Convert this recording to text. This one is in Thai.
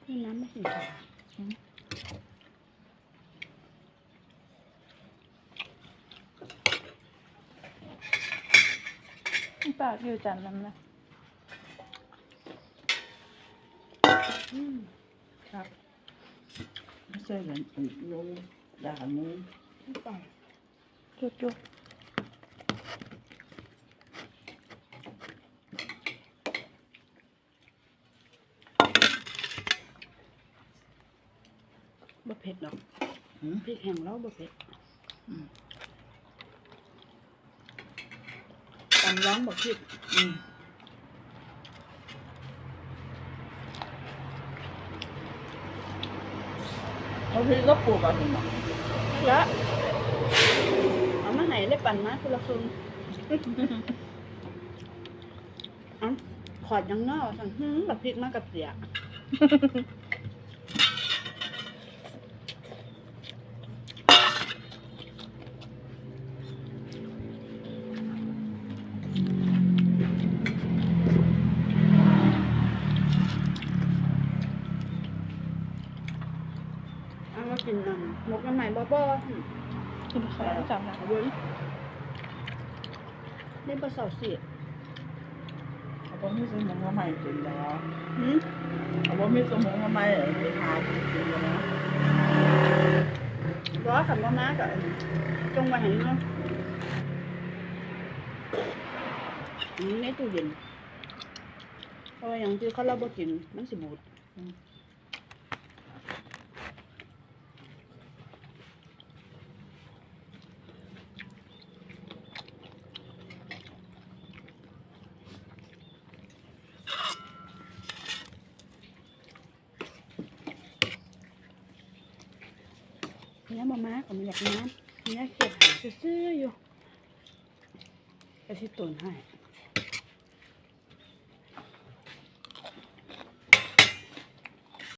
เข้น้ำไม่ถึงปากอยู่จันน้ำนะครับไม่ใช่อย่างอื่นโลด่านู้นไม่จุ๊จุด บ่เผ็ดหรอกหืมพริกแห้งแล้วบ่เผ็ดอืม ตำร้องบ่พริกอืมเขาพี่ก็ปลูกอะไรหมดแล้วเอามาให้ได้ปั่นมาคนละครึ่งเอ้าขอดยังนอกสั่งหืมแบบพริกมากับเสีย เอามากินนำหมกน้ำใหม่บ่บ่กินข้าวจับนะเว้ยเล่นปลาเสาเสียเขาบอกมีสมองมาใหม่กินแล้วหืมเขาบอกมีสมองมาใหม่ไปทานกินแล้วร้อขันบ่มากับจงไว้ให้เนาะในตู้เย็นเพราะอย่างที่เขาเราบ่กินมันสิบูด เนื้อมาม่าก็มีอยากน้ำเนื้อเก็บซื่อๆอยู่ไปสิตุนให้